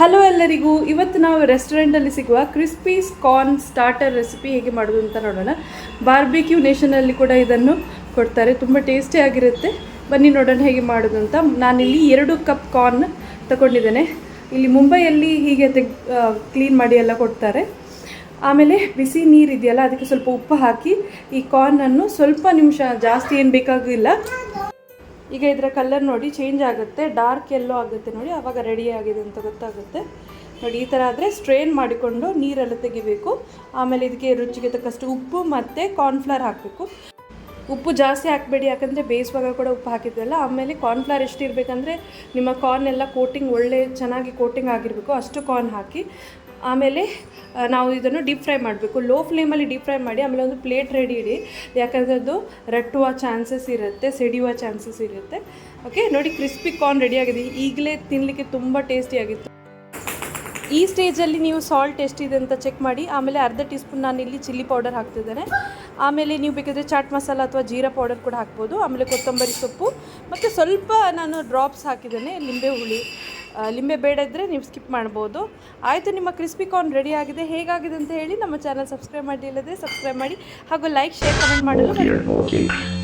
Hello ಎಲ್ಲರಿಗೂ, ಇವತ್ತು ನಾವು ರೆಸ್ಟೋರೆಂಟಲ್ಲಿ ಸಿಗುವ ಕ್ರಿಸ್ಪೀಸ್ ಕಾರ್ನ್ ಸ್ಟಾರ್ಟರ್ ರೆಸಿಪಿ ಹೇಗೆ ಮಾಡೋದು ಅಂತ ನೋಡೋಣ. ಬಾರ್ಬಿಕ್ಯೂ ನೇಷನಲ್ಲಿ ಕೂಡ ಇದನ್ನು ಕೊಡ್ತಾರೆ, ತುಂಬ ಟೇಸ್ಟಿಯಾಗಿರುತ್ತೆ ಬನ್ನಿ ನೋಡೋಣ ಹೇಗೆ ಮಾಡೋದು ಅಂತ. ನಾನಿಲ್ಲಿ ಎರಡು ಕಪ್ ಕಾರ್ನ್ ತಗೊಂಡಿದ್ದೇನೆ. ಇಲ್ಲಿ ಮುಂಬೈಯಲ್ಲಿ ಹೀಗೆ ತೆಗ್ ಕ್ಲೀನ್ ಮಾಡಿ ಎಲ್ಲ ಕೊಡ್ತಾರೆ. ಆಮೇಲೆ ಬಿಸಿ ನೀರು ಇದೆಯಲ್ಲ ಅದಕ್ಕೆ ಸ್ವಲ್ಪ ಉಪ್ಪು ಹಾಕಿ ಈ ಕಾರ್ನನ್ನು ಸ್ವಲ್ಪ ನಿಮಿಷ ಜಾಸ್ತಿ ಏನು ಬೇಕಾಗಿಲ್ಲ ಈಗ ಇದರ ಕಲರ್ ನೋಡಿ ಚೇಂಜ್ ಆಗುತ್ತೆ ಡಾರ್ಕ್ ಎಲ್ಲೋ ಆಗುತ್ತೆ ನೋಡಿ ಆವಾಗ ರೆಡಿ ಆಗಿದೆ ಅಂತ ಗೊತ್ತಾಗುತ್ತೆ. ನೋಡಿ, ಈ ಥರ ಆದರೆ ಸ್ಟ್ರೈನ್ ಮಾಡಿಕೊಂಡು ನೀರೆಲ್ಲ ತೆಗಿಬೇಕು. ಆಮೇಲೆ ಇದಕ್ಕೆ ರುಚಿಗೆ ತಕ್ಕಷ್ಟು ಉಪ್ಪು ಮತ್ತು ಕಾರ್ನ್ಫ್ಲವರ್ ಹಾಕಬೇಕು. ಉಪ್ಪು ಜಾಸ್ತಿ ಹಾಕಬೇಡಿ, ಯಾಕಂದರೆ ಬೇಯಿಸುವಾಗ ಕೂಡ ಉಪ್ಪು ಹಾಕಿದ್ರಲ್ಲ ಆಮೇಲೆ ಕಾರ್ನ್ಫ್ಲವರ್ ಎಷ್ಟು ಇರಬೇಕಂದ್ರೆ ನಿಮ್ಮ ಕಾರ್ನ್ ಎಲ್ಲ ಕೋಟಿಂಗ್ ಒಳ್ಳೆ ಚೆನ್ನಾಗಿ ಕೋಟಿಂಗ್ ಆಗಿರಬೇಕು, ಅಷ್ಟು ಕಾರ್ನ್ ಹಾಕಿ. ಆಮೇಲೆ ನಾವು ಇದನ್ನು ಡೀಪ್ ಫ್ರೈ ಮಾಡಬೇಕು. ಲೋ ಫ್ಲೇಮಲ್ಲಿ ಡೀಪ್ ಫ್ರೈ ಮಾಡಿ, ಆಮೇಲೆ ಒಂದು ಪ್ಲೇಟ್ ರೆಡಿ ಇಡಿ. ಯಾಕಂದರೆ ಅದು ರಟ್ಟುವ ಚಾನ್ಸಸ್ ಇರುತ್ತೆ, ಸಿಡಿಯುವ ಚಾನ್ಸಸ್ ಇರುತ್ತೆ. ಓಕೆ ನೋಡಿ ಕ್ರಿಸ್ಪಿ ಕಾರ್ನ್ ರೆಡಿ ಆಗಿದೆ. ಈಗಲೇ ತಿನ್ನಲಿಕ್ಕೆ ತುಂಬ ಟೇಸ್ಟಿಯಾಗಿತ್ತು ಈ ಸ್ಟೇಜಲ್ಲಿ ನೀವು ಸಾಲ್ಟ್ ಎಷ್ಟಿದೆ ಅಂತ ಚೆಕ್ ಮಾಡಿ, ಆಮೇಲೆ ಅರ್ಧ ಟೀ ಸ್ಪೂನ್ ನಾನು ಇಲ್ಲಿ ಚಿಲ್ಲಿ ಪೌಡರ್ ಹಾಕ್ತಿದ್ದೇನೆ. ಆಮೇಲೆ ನೀವು ಬೇಕಾದರೆ ಚಾಟ್ ಮಸಾಲ ಅಥವಾ ಜೀರಾ ಪೌಡರ್ ಕೂಡ ಹಾಕ್ಬೋದು, ಆಮೇಲೆ ಕೊತ್ತಂಬರಿ ಸೊಪ್ಪು, ಮತ್ತು ಸ್ವಲ್ಪ ನಾನು ಡ್ರಾಪ್ಸ್ ಹಾಕಿದ್ದೇನೆ, ಲಿಂಬೆ ಹುಳಿ. ಲಿಂಬೆ ಬೇಡ ಇದ್ದರೆ ನೀವು ಸ್ಕಿಪ್ ಮಾಡ್ಬೋದು. ಆಯಿತು, ನಿಮ್ಮ ಕ್ರಿಸ್ಪಿ ಕಾರ್ನ್ ರೆಡಿ ಆಗಿದೆ, ಹೇಗಾಗಿದೆ ಅಂತ ಹೇಳಿ ನಮ್ಮ ಚಾನಲ್ ಸಬ್ಸ್ಕ್ರೈಬ್ ಮಾಡಿ ಇಲ್ಲದೆ ಸಬ್ಸ್ಕ್ರೈಬ್ ಮಾಡಿ, ಹಾಗೂ ಲೈಕ್, ಶೇರ್, ಕಮೆಂಟ್ ಮಾಡಲು.